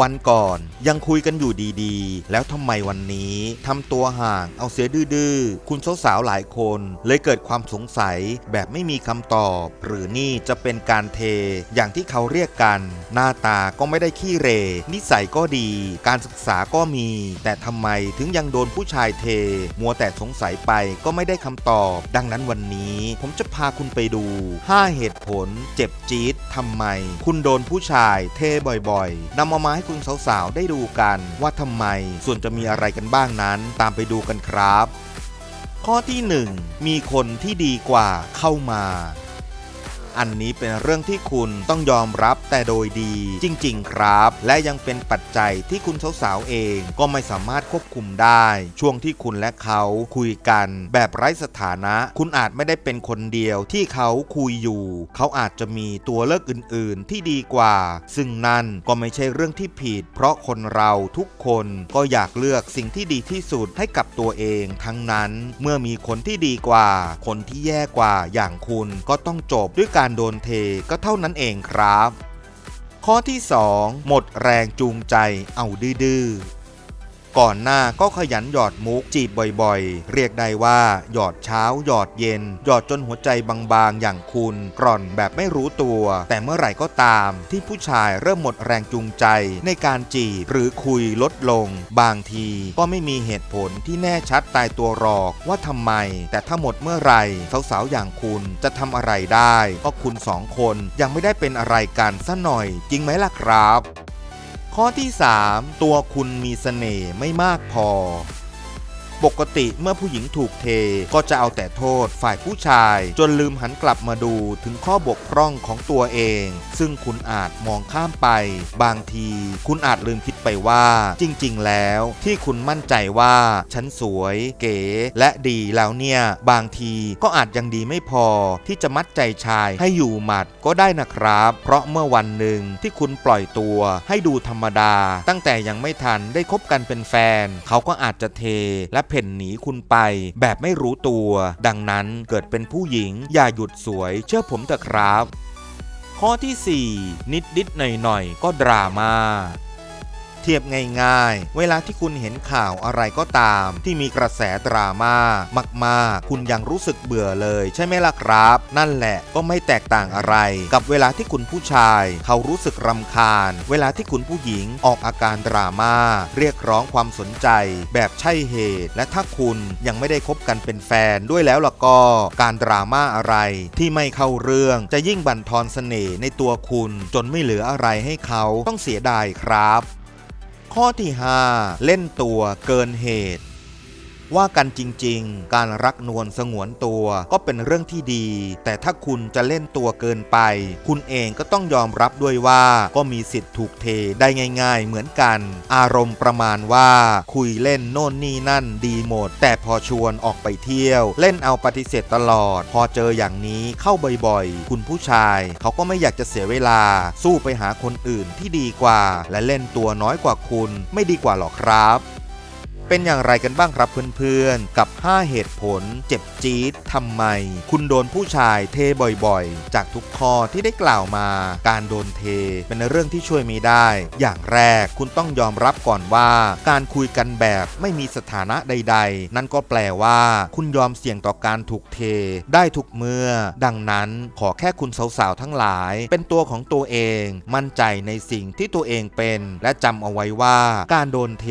วันก่อนยังคุยกันอยู่ดีๆ แล้วทำไมวันนี้ทำตัวห่างเอาเสียดื้อๆ คุณสาวๆหลายคน เลยเกิดความสงสัยแบบไม่มีคำตอบ หรือนี่จะเป็นการเท อย่างที่เขาเรียกกัน หน้าตาก็ไม่ได้ขี้เร นิสัยก็ดี การศึกษาก็มี แต่ทำไมถึงยังโดนผู้ชายเท มัวแต่สงสัยไปก็ไม่ได้คำตอบ ดังนั้นวันนี้ผมจะพาคุณไปดู 5 เหตุผล เจ็บจี๊ดทำไม คุณโดนผู้ชายเทบ่อยๆนำเอามาให้คุณสาวๆ ได้ดูกันว่าทำไม ส่วนจะมีอะไรกันบ้างนั้น ตามไปดูกันครับ ข้อที่ 1 มีคนที่ดีกว่าเข้ามา อันนี้เป็นเรื่องที่คุณต้องยอมรับแต่โดยดี จริง ๆ ครับ และยังเป็นปัจจัยที่คุณสาวๆเองก็ไม่สามารถควบคุมได้ ช่วงที่คุณและเขาคุยกันแบบไร้สถานะ คุณอาจไม่ได้เป็นคนเดียวที่เขาคุยอยู่ เขาอาจจะมีตัวเลือกอื่น ๆ ที่ดีกว่า ซึ่งนั่นก็ไม่ใช่เรื่องที่ผิด เพราะคนเราทุกคนก็อยากเลือกสิ่งที่ดีที่สุดให้กับตัวเองทั้งนั้น เมื่อมีคนที่ดีกว่า คนที่แย่กว่าอย่างคุณก็ต้องจบด้วยการโดนเทก็เท่านั้นเองครับ ข้อที่ 2 หมดแรงจูงใจเอาดื้อ ก่อนหน้าก็ขยันหยอดมุกจีบบ่อยๆ เรียกได้ว่าหยอดเช้าหยอดเย็น หยอดจนหัวใจบางๆ อย่างคุณกร่อนแบบไม่รู้ตัว แต่เมื่อไหร่ก็ตาม ที่ผู้ชายเริ่มหมดแรงจูงใจ ในการจีบหรือคุยลดลง บางทีก็ไม่มีเหตุผลที่แน่ชัดตายตัวหรอกว่าทำไม แต่ถ้าหมดเมื่อไหร่สาวๆอย่างคุณจะทำอะไรได้ก็คุณสองคนยังไม่ได้เป็นอะไรกันซะหน่อย จริงไหมล่ะครับ ข้อที่ 3 ตัวคุณมีเสน่ห์ไม่มากพอ ปกติเมื่อผู้หญิงถูกเทก็จะเอาแต่โทษฝ่ายผู้ชาย จนลืมหันกลับมาดูถึงข้อบกพร่องของตัวเอง ซึ่งคุณอาจมองข้ามไป บางที คุณอาจลืมคิดไปว่า จริง ๆ แล้วที่คุณมั่นใจว่า ฉันสวย เก๋ และดีแล้วเนี่ย บางทีก็อาจยังดีไม่พอที่จะมัดใจชายให้อยู่หมัดก็ได้นะครับ เพราะเมื่อวันหนึ่งที่คุณปล่อยตัวให้ดูธรรมดา ตั้งแต่ยังไม่ทันได้คบกันเป็นแฟน เขาก็อาจจะเทและเพ่นหนีคุณไป แบบไม่รู้ตัว ดังนั้นเกิดเป็นผู้หญิง อย่าหยุดสวย เชื่อผมเถอะครับข้อที่ 4 นิดนิดหน่อยหน่อยๆก็ดราม่า เทียบง่ายๆ เวลาที่คุณเห็นข่าวอะไรก็ตาม ที่มีกระแสดราม่ามากๆ คุณยังรู้สึกเบื่อเลยใช่ไหมล่ะครับ นั่นแหละก็ไม่แตกต่างอะไร กับเวลาที่คุณผู้ชาย เขารู้สึกรำคาญ เวลาที่คุณผู้หญิงออกอาการดราม่าเรียกร้องความสนใจ แบบใช่เหตุ และถ้าคุณยังไม่ได้คบกันเป็นแฟนด้วยแล้วล่ะก็การดราม่าอะไร ที่ไม่เข้าเรื่องจะยิ่งบั่นทอนเสน่ห์ในตัวคุณ จนไม่เหลืออะไรให้เขาต้องเสียดายครับ ข้อที่ 5 เล่นตัวเกินเหตุ ว่ากันจริงๆ การรักนวลสงวนตัวก็เป็นเรื่องที่ดี แต่ถ้าคุณจะเล่นตัวเกินไป คุณเองก็ต้องยอมรับด้วยว่าก็มีสิทธิ์ถูกเทได้ง่าย ๆ เหมือนกัน อารมณ์ประมาณว่าคุยเล่นโน่นนี่นั่นดีหมด แต่พอชวนออกไปเที่ยว เล่นเอาปฏิเสธตลอด พอเจออย่างนี้เข้าบ่อยๆ คุณผู้ชาย เขาก็ไม่อยากจะเสียเวลา สู้ไปหาคนอื่นที่ดีกว่า และเล่นตัวน้อยกว่าคุณ ไม่ดีกว่าหรอครับ เป็นอย่างไรกันบ้างครับเพื่อนๆ กับ 5 เหตุผล เจ็บจี๊ดทำไม คุณโดนผู้ชายเทบ่อยๆ จากทุกข้อที่ได้กล่าวมา การโดนเทเป็นเรื่องที่ช่วยไม่ได้ อย่างแรกคุณต้องยอมรับก่อนว่า การคุยกันแบบไม่มีสถานะใด ๆ นั่นก็แปลว่า คุณยอมเสี่ยงต่อการถูกเท ได้ทุกเมื่อ ดังนั้นขอแค่คุณสาวๆทั้งหลาย เป็นตัวของตัวเอง มั่นใจในสิ่งที่ตัวเองเป็น และจำเอาไว้ว่า การโดนเท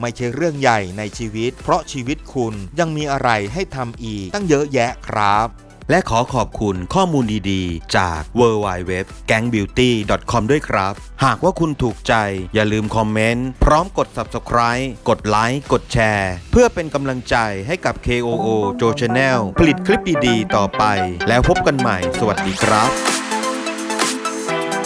ไม่ใช่เรื่องใหญ่ในชีวิต เพราะชีวิตคุณยังมีอะไรให้ทำอีกตั้งเยอะแยะครับและขอขอบคุณข้อมูลดีๆ จาก w w w g a n g b e a u t y c o m ด้วยครับ หากว่าคุณถูกใจอย่าลืมคอมเมนต์ พร้อมกด Subscribe กดไลค์กดแชร์ เพื่อเป็นกำลังใจให้กับ KOO Joe Channel ผลิตคลิปดีๆ ต่อไป แล้วพบกันใหม่ สวัสดีครับ